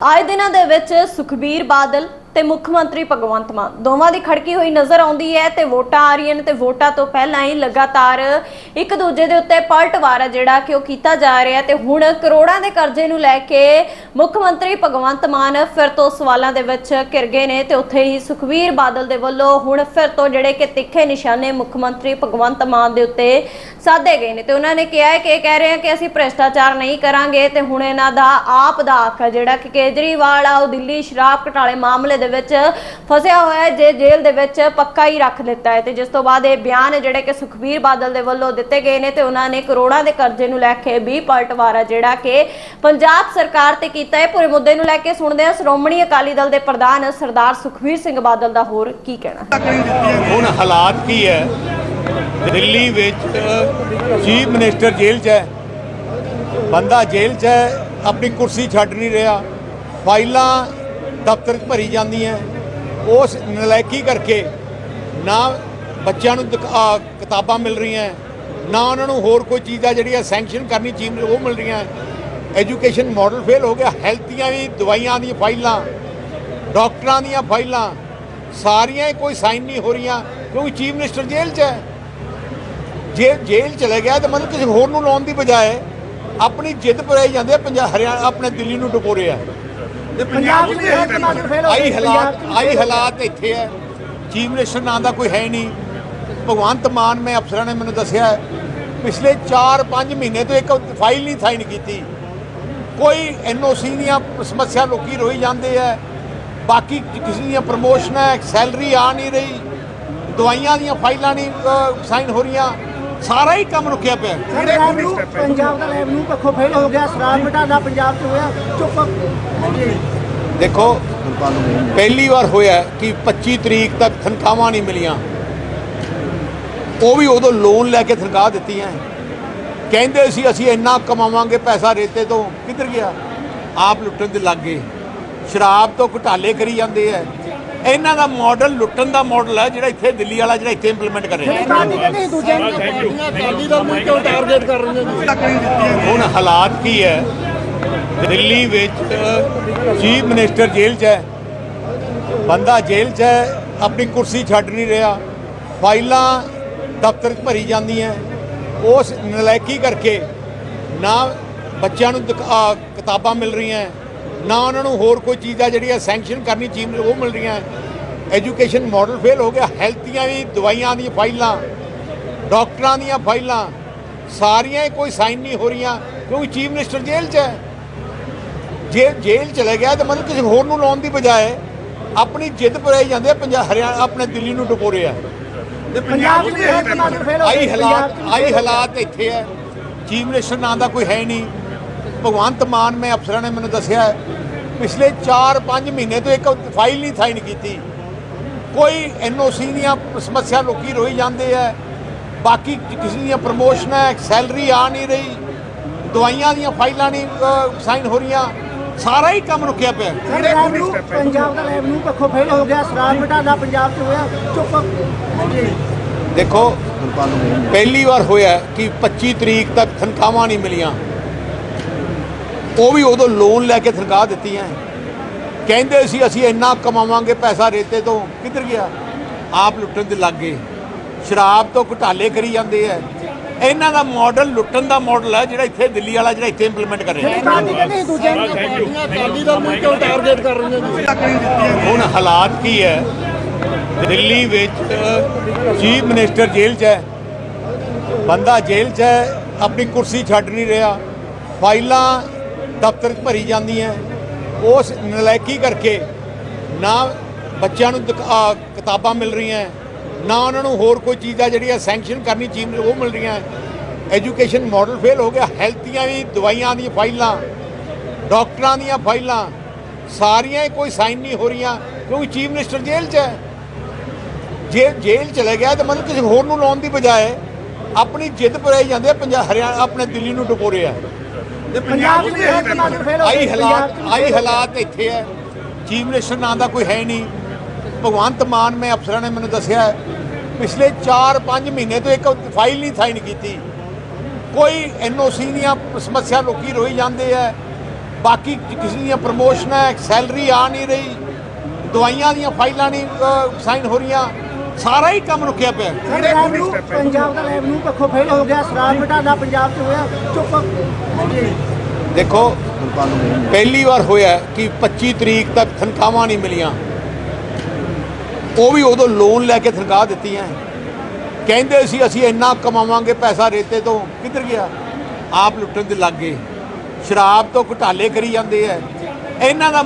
ਆਏ ਦਿਨਾਂ ਦੇ ਵਿੱਚ ਸੁਖਬੀਰ ਬਾਦਲ ਤੇ ਮੁੱਖ ਮੰਤਰੀ ਭਗਵੰਤ ਮਾਨ। ਦੋਵਾਂ ਦੀ ਖੜਕੀ ਹੋਈ ਨਜ਼ਰ ਆਉਂਦੀ ਹੈ ਤੇ ਵੋਟਾਂ ਆ ਰਹੀਆਂ ਨੇ ਤੇ ਵੋਟਾਂ ਤੋਂ ਪਹਿਲਾਂ ਹੀ ਲਗਾਤਾਰ ਇੱਕ ਦੂਜੇ ਦੇ ਉੱਤੇ ਪਲਟਵਾਰ ਆ ਜਿਹੜਾ ਕਿ ਉਹ ਕੀਤਾ ਜਾ ਰਿਹਾ ਤੇ ਹੁਣ ਕਰੋੜਾਂ ਦੇ ਕਰਜ਼ੇ ਨੂੰ ਲੈ ਕੇ ਮੁੱਖ ਮੰਤਰੀ ਭਗਵੰਤ ਮਾਨ ਫਿਰ ਤੋਂ ਸਵਾਲਾਂ ਦੇ ਵਿੱਚ ਘਿਰ ਗਏ ਨੇ ਤੇ ਉੱਥੇ ਹੀ ਸੁਖਬੀਰ ਬਾਦਲ ਦੇ ਵੱਲੋਂ ਹੁਣ ਫਿਰ ਤੋਂ ਜਿਹੜੇ ਕਿ ਤਿੱਖੇ ਨਿਸ਼ਾਨੇ ਮੁੱਖ ਮੰਤਰੀ ਭਗਵੰਤ ਮਾਨ ਦੇ ਉੱਤੇ ਸਾਧੇ ਗਏ ਨੇ ਤੇ ਉਹਨਾਂ ਨੇ ਕਿਹਾ ਹੈ ਕਿ ਇਹ ਕਹਿ ਰਹੇ ਆ ਕਿ ਅਸੀਂ ਭ੍ਰਿਸ਼ਟਾਚਾਰ ਨਹੀਂ ਕਰਾਂਗੇ ਤੇ ਹੁਣ ਇਹਨਾਂ ਦਾ ਆਪ ਦਾ ਹੱਕ ਜਿਹੜਾ ਕਿ ਕੇਜਰੀਵਾਲ ਆ, ਉਹ ਦਿੱਲੀ ਸ਼ਰਾਬ ਘਟਾਲੇ ਮਾਮਲੇ ਦੇ ਵਿੱਚ ਫਸਿਆ ਹੋਇਆ ਹੈ, ਜੇ ਜੇਲ੍ਹ ਦੇ ਵਿੱਚ ਪੱਕਾ ਹੀ ਰੱਖ ਦਿੱਤਾ ਹੈ ਤੇ ਜਿਸ ਤੋਂ ਬਾਅਦ ਇਹ ਬਿਆਨ ਜਿਹੜੇ ਕਿ ਸੁਖਬੀਰ ਬਾਦਲ ਦੇ ਵੱਲੋਂ ਦਿੱਤੇ ਗਏ ਨੇ ਤੇ ਉਹਨਾਂ ਨੇ ਕਰੋੜਾਂ ਦੇ ਕਰਜ਼ੇ ਨੂੰ ਲੈ ਕੇ ਵੀ ਪਲਟਵਾਰਾ ਜਿਹੜਾ ਕਿ ਪੰਜਾਬ ਸਰਕਾਰ ਤੇ ਕੀਤਾ ਹੈ। ਪੂਰੇ ਮੁੱਦੇ ਨੂੰ ਲੈ ਕੇ ਸੁਣਦੇ ਹਾਂ ਸ਼੍ਰੋਮਣੀ ਅਕਾਲੀ ਦਲ ਦੇ ਪ੍ਰਧਾਨ ਸਰਦਾਰ ਸੁਖਬੀਰ ਸਿੰਘ ਬਾਦਲ ਦਾ ਹੋਰ ਕੀ ਕਹਿਣਾ? ਹੁਣ ਹਾਲਾਤ ਕੀ ਹੈ? ਦਿੱਲੀ ਵਿੱਚ ਚੀਫ ਮਿਨਿਸਟਰ ਜੇਲ੍ਹ 'ਚ ਹੈ। ਬੰਦਾ ਜੇਲ੍ਹ 'ਚ ਹੈ, ਆਪਣੀ ਕੁਰਸੀ ਛੱਡ ਨਹੀਂ ਰਿਹਾ। ਫਾਈਲਾਂ ਦਫ਼ਤਰ 'ਚ ਭਰੀ ਹੈ। ਉਸ ਨਲਾਇਕੀ ਕਰਕੇ ਨਾ ਬੱਚਿਆਂ ਨੂੰ ਕਿਤਾਬਾਂ ਮਿਲ ਰਹੀਆਂ ਨਾ ਉਹਨਾਂ ਨੂੰ ਹੋਰ ਕੋਈ ਚੀਜ਼ਾਂ ਜਿਹੜੀਆਂ ਸੈਂਕਸ਼ਨ ਕਰਨੀ ਚਾਹੀਦੀ ਉਹ ਮਿਲ ਰਹੀਆਂ ਐਜੂਕੇਸ਼ਨ ਮਾਡਲ ਫੇਲ ਹੋ ਗਿਆ ਹੈਲਥ ਦੀਆਂ ਵੀ ਦਵਾਈਆਂ ਦੀਆਂ ਫਾਈਲਾਂ, ਡਾਕਟਰਾਂ ਦੀਆਂ ਫਾਈਲਾਂ, ਸਾਰੀਆਂ ਕੋਈ ਸਾਈਨ ਨਹੀਂ ਹੋ ਰਹੀਆਂ, ਕਿਉਂਕਿ ਚੀਫ ਮਿਨਿਸਟਰ ਜੇਲ੍ਹ 'ਚ ਹੈ। ਜੇ ਜੇਲ੍ਹ ਚਲੇ ਗਿਆ ਤਾਂ ਮਤਲਬ ਕਿਸੇ ਹੋਰ ਨੂੰ ਲਾਉਣ ਦੀ ਬਜਾਏ ਆਪਣੀ ਜਿੱਦ ਪਰਾਈ ਜਾਂਦੇ ਆ ਪੰਜਾਬ ਹਰਿਆਣਾ ਆਪਣੇ ਦਿੱਲੀ ਨੂੰ ਟਕੋਰੇ ਆ ਪੰਜਾਬ ਦੇ ਹੈਲਥ ਮਾਡਲ ਫੇਲ ਹੋ ਆਈ ਹਾਲਾਤ ਆਈ ਹਾਲਾਤ ਇੱਥੇ ਹੈ। ਚੀਫ ਮਿਨਿਸਟਰ ਨਾਂ ਦਾ ਕੋਈ ਹੈ ਨਹੀਂ। ਭਗਵੰਤ ਮਾਨ ਮੈਂ ਅਫਸਰਾਂ ਨੇ ਮੈਨੂੰ ਦੱਸਿਆ ਪਿਛਲੇ 4-5 ਮਹੀਨੇ ਤੋਂ ਇੱਕ ਫਾਈਲ ਨਹੀਂ ਸਾਈਨ ਕੀਤੀ। ਕੋਈ ਐਨਓਸੀ ਦੀਆਂ ਸਮੱਸਿਆ ਲੋਕੀ ਰੋਈ ਜਾਂਦੇ ਆ ਬਾਕੀ ਕਿਸੇ ਦੀਆਂ ਪ੍ਰਮੋਸ਼ਨਾਂ ਸੈਲਰੀ ਆ ਨਹੀਂ ਰਹੀ। ਦਵਾਈਆਂ ਦੀਆਂ ਫਾਈਲਾਂ ਨਹੀਂ ਸਾਈਨ ਹੋ ਰਹੀਆਂ। ਸਾਰਾ ਹੀ ਕੰਮ ਰੁਕਿਆ ਪਿਆ। ਰੈਵਨਿਊ ਪੰਜਾਬ ਦਾ ਰੈਵਨਿਊ ਪੱਖੋਂ ਫੇਲ ਹੋ ਗਿਆ ਸ਼ਰਾਬ ਘਟਾਲਾ ਪੰਜਾਬ 'ਚ ਹੋਇਆ ਚੁੱਪ। ਦੇਖੋ ਪਹਿਲੀ ਵਾਰ ਹੋਇਆ ਕਿ 25 ਤਰੀਕ ਤੱਕ ਤਨਖਾਹਾਂ ਨਹੀਂ ਮਿਲੀਆਂ। ਉਹ ਵੀ ਉਦੋਂ ਲੋਨ ਲੈ ਕੇ ਤਨਖਾਹ ਦਿੱਤੀਆਂ। ਕਹਿੰਦੇ ਸੀ ਅਸੀਂ ਇੰਨਾ ਕਮਾਵਾਂਗੇ ਪੈਸਾ ਰੇਤੇ ਤੋਂ। ਕਿੱਧਰ ਗਿਆ? ਆਪ ਲੁੱਟਣ ਦੇ ਲੱਗੇ ਸ਼ਰਾਬ ਤੋਂ ਘੁਟਾਲੇ ਕਰੀ ਜਾਂਦੇ ਆ। ਇਹਨਾਂ ਦਾ ਮਾਡਲ ਲੁੱਟਣ ਦਾ ਮਾਡਲ ਹੈ ਜਿਹੜਾ ਇੱਥੇ ਦਿੱਲੀ ਵਾਲਾ ਜਿਹੜਾ ਇੱਥੇ ਇੰਪਲੀਮੈਂਟ ਕਰ ਰਿਹਾ। ਹੁਣ ਹਾਲਾਤ ਕੀ ਹੈ? ਦਿੱਲੀ ਵਿੱਚ ਚੀਫ ਮਿਨਿਸਟਰ ਜੇਲ੍ਹ 'ਚ ਹੈ। ਬੰਦਾ ਜੇਲ੍ਹ 'ਚ ਹੈ ਆਪਣੀ ਕੁਰਸੀ ਛੱਡ ਨਹੀਂ ਰਿਹਾ। ਫਾਈਲਾਂ ਦਫ਼ਤਰ 'ਚ ਭਰੀ ਜਾਂਦੀਆਂ। ਉਸ ਨਲਾਇਕੀ ਕਰਕੇ ਨਾ ਬੱਚਿਆਂ ਨੂੰ ਕਿਤਾਬਾਂ ਮਿਲ ਰਹੀਆਂ। ਨਾ ਉਹਨਾਂ ਨੂੰ ਹੋਰ ਕੋਈ ਚੀਜ਼ਾਂ ਜਿਹੜੀਆਂ ਸੈਂਕਸ਼ਨ ਕਰਨੀ ਚਾਹੀਦੀ ਉਹ ਮਿਲ ਰਹੀਆਂ। ਐਜੂਕੇਸ਼ਨ ਮਾਡਲ ਫੇਲ ਹੋ ਗਿਆ। ਹੈਲਥ ਦੀਆਂ ਵੀ ਦਵਾਈਆਂ ਦੀਆਂ ਫਾਈਲਾਂ ਡਾਕਟਰਾਂ ਦੀਆਂ ਫਾਈਲਾਂ ਸਾਰੀਆਂ ਹੀ ਕੋਈ ਸਾਈਨ ਨਹੀਂ ਹੋ ਰਹੀਆਂ ਕਿਉਂਕਿ ਚੀਫ ਮਿਨਿਸਟਰ ਜੇਲ੍ਹ 'ਚ ਹੈ। ਜੇ ਜੇਲ੍ਹ ਚਲੇ ਗਿਆ ਤਾਂ ਮਤਲਬ ਕਿਸੇ ਹੋਰ ਨੂੰ ਲਾਉਣ ਦੀ ਬਜਾਏ ਆਪਣੀ ਜਿੱਦ ਪਰਾਈ ਜਾਂਦੇ ਆ ਪੰਜਾਬ ਹਰਿਆਣਾ ਆਪਣੇ ਦਿੱਲੀ ਨੂੰ ਟਕੋਰੇ ਆ। ਪੰਜਾਬ ਦੇ ਹੈਲਥ ਮਾਡਲ ਫੇਲ ਹੋ ਗਏ ਆਈ ਹਾਲਾਤ ਆਈ ਹਾਲਾਤ ਇੱਥੇ ਹੈ। ਚੀਫ ਮਿਨਿਸਟਰ ਨਾਂ ਦਾ ਕੋਈ ਹੀ ਨਹੀਂ। ਭਗਵੰਤ ਮਾਨ ਮੈਂ ਅਫਸਰਾਂ ਨੇ ਮੈਨੂੰ ਦੱਸਿਆ ਹੈ, ਪਿਛਲੇ 4-5 ਮਹੀਨੇ ਤੋਂ ਇੱਕ ਫਾਈਲ ਨਹੀਂ ਸਾਈਨ ਕੀਤੀ। ਕੋਈ ਐਨਓਸੀ ਦੀਆਂ ਸਮੱਸਿਆ ਲੋਕੀ ਰੋਈ ਜਾਂਦੇ ਆ ਬਾਕੀ ਕਿਸੇ ਦੀਆਂ ਪ੍ਰਮੋਸ਼ਨਾਂ ਸੈਲਰੀ ਆ ਨਹੀਂ ਰਹੀ ਦਵਾਈਆਂ ਦੀਆਂ ਫਾਈਲਾਂ ਨਹੀਂ ਸਾਈਨ ਹੋ ਰਹੀਆਂ ਸਾਰਾ ਹੀ ਕੰਮ ਰੁਕਿਆ ਪਿਆ। ਪੰਜਾਬ ਦਾ ਰੈਵਨਿਊ ਪੱਖੋਂ ਫੇਲ ਹੋ ਗਿਆ ਸ਼ਰਾਬ ਘਟਾਲਾ ਪੰਜਾਬ 'ਚ ਹੋਇਆ ਚੁੱਪ। ਦੇਖੋ ਪਹਿਲੀ ਵਾਰ ਹੋਇਆ ਕਿ 25 ਤਰੀਕ ਤੱਕ ਤਨਖਾਹਾਂ ਨਹੀਂ ਮਿਲੀਆਂ। ਉਹ ਵੀ ਉਦੋਂ ਲੋਨ ਲੈ ਕੇ ਤਨਖਾਹ ਦਿੱਤੀਆਂ ਕਹਿੰਦੇ ਸੀ ਅਸੀਂ ਇੰਨਾ ਕਮਾਵਾਂਗੇ ਪੈਸਾ ਰੇਤੇ ਤੋਂ। ਕਿੱਧਰ ਗਿਆ? ਆਪ ਲੁੱਟਣ ਦੇ ਲੱਗੇ। ਸ਼ਰਾਬ ਤੋਂ ਘੁਟਾਲੇ ਕਰੀ ਜਾਂਦੇ ਆ ਇਹਨਾਂ ਦਾ ਮਾਡਲ ਲੁੱਟਣ ਦਾ ਮਾਡਲ ਹੈ ਜਿਹੜਾ ਇੱਥੇ ਦਿੱਲੀ ਵਾਲਾ ਜਿਹੜਾ ਇੱਥੇ ਇੰਪਲੀਮੈਂਟ ਕਰ ਰਿਹਾ। ਹੁਣ ਹਾਲਾਤ ਕੀ ਹੈ ਦਿੱਲੀ ਵਿੱਚ ਚੀਫ ਮਿਨਿਸਟਰ ਜੇਲ੍ਹ 'ਚ ਹੈ ਬੰਦਾ ਜੇਲ੍ਹ 'ਚ ਹੈ ਆਪਣੀ ਕੁਰਸੀ ਛੱਡ ਨਹੀਂ ਰਿਹਾ। ਫਾਈਲਾਂ ਦਫ਼ਤਰ ਭਰੀ ਜਾਂਦੀ ਹੈ। ਉਸ ਨਲਾਇਕੀ ਕਰਕੇ ਨਾ ਬੱਚਿਆਂ ਨੂੰ ਦਿਕ- ਕਿਤਾਬਾਂ ਮਿਲ ਰਹੀਆਂ ਨਾ ਉਹਨਾਂ ਨੂੰ ਹੋਰ ਕੋਈ ਚੀਜ਼ਾਂ ਜਿਹੜੀਆਂ ਸੈਂਕਸ਼ਨ ਕਰਨੀ, ਚੀਜ਼ ਉਹ ਮਿਲ ਰਹੀਆਂ ਐਜੂਕੇਸ਼ਨ ਮਾਡਲ ਫੇਲ ਹੋ ਗਿਆ ਹੈਲਥ ਦੀਆਂ ਵੀ ਦਵਾਈਆਂ ਦੀਆਂ ਫਾਈਲਾਂ, ਡਾਕਟਰਾਂ ਦੀਆਂ ਫਾਈਲਾਂ, ਸਾਰੀਆਂ ਕੋਈ ਸਾਈਨ ਨਹੀਂ ਹੋ ਰਹੀਆਂ, ਕਿਉਂਕਿ ਚੀਫ ਮਿਨਿਸਟਰ ਜੇਲ੍ਹ 'ਚ ਹੈ। ਜੇ ਜੇਲ੍ਹ ਚਲੇ ਗਿਆ ਤਾਂ ਮਤਲਬ ਕਿਸੇ ਹੋਰ ਨੂੰ ਲਾਉਣ ਦੀ ਬਜਾਏ ਆਪਣੀ ਜਿੱਦ ਪਰਾਈ ਜਾਂਦੇ ਆ ਪੰਜਾਬ ਹਰਿਆਣਾ ਆਪਣੇ ਦਿੱਲੀ ਨੂੰ ਟਕੋਰੇ ਆ ਪੰਜਾਬ ਮਾਡਲ ਫੇਲ ਹੋ ਗਏ ਆਈ ਹਾਲਾਤ 'ਚ ਆਈ ਹਾਲਾਤ ਇੱਥੇ ਹੈ। ਚੀਫ ਮਿਨਿਸਟਰ ਨਾਂ ਦਾ ਕੋਈ ਹੈ ਹੀ ਨਹੀਂ। ਭਗਵੰਤ ਮਾਨ ਮੈਂ ਅਫਸਰਾਂ ਨੇ ਮੈਨੂੰ ਦੱਸਿਆ ਹੈ, ਪਿਛਲੇ 4-5 ਮਹੀਨੇ ਤੋਂ ਇੱਕ ਫਾਈਲ ਨਹੀਂ ਸਾਈਨ ਕੀਤੀ। ਕੋਈ ਐਨਓਸੀ ਦੀਆਂ ਸਮੱਸਿਆ ਲੋਕੀ ਰੋਈ ਜਾਂਦੇ ਆ ਬਾਕੀ ਕਿਸੇ ਦੀਆਂ ਪ੍ਰਮੋਸ਼ਨਾਂ ਸੈਲਰੀ ਆ ਨਹੀਂ ਰਹੀ ਦਵਾਈਆਂ ਦੀਆਂ ਫਾਈਲਾਂ ਨਹੀਂ ਸਾਈਨ ਹੋ ਰਹੀਆਂ। ਸਾਰਾ ਹੀ ਕੰਮ ਰੁਕਿਆ ਪਿਆ। ਰੈਵਨਿਊ ਪੰਜਾਬ ਦਾ ਰੈਵਨਿਊ ਪੱਖੋਂ ਫੇਲ ਹੋ ਗਿਆ ਸ਼ਰਾਬ ਘਟਾਲਾ ਪੰਜਾਬ 'ਚ ਹੋਇਆ ਚੁੱਪ। ਦੇਖੋ ਪਹਿਲੀ ਵਾਰ ਹੋਇਆ ਕਿ 25 ਤਰੀਕ ਤੱਕ ਤਨਖਾਹਾਂ ਨਹੀਂ ਮਿਲੀਆਂ। ਉਹ ਵੀ ਉਦੋਂ ਲੋਨ ਲੈ ਕੇ ਤਨਖਾਹ ਦਿੱਤੀਆਂ। ਕਹਿੰਦੇ ਸੀ ਅਸੀਂ ਇੰਨਾ ਕਮਾਵਾਂਗੇ ਪੈਸਾ ਰੇਤੇ ਤੋਂ। ਕਿੱਧਰ ਗਿਆ? ਆਪ ਲੁੱਟਣ ਦੇ ਲੱਗ ਗਏ। ਸ਼ਰਾਬ ਤੋਂ ਘੁਟਾਲੇ ਕਰੀ ਜਾਂਦੇ ਐ ਇਹਨਾਂ ਦਾ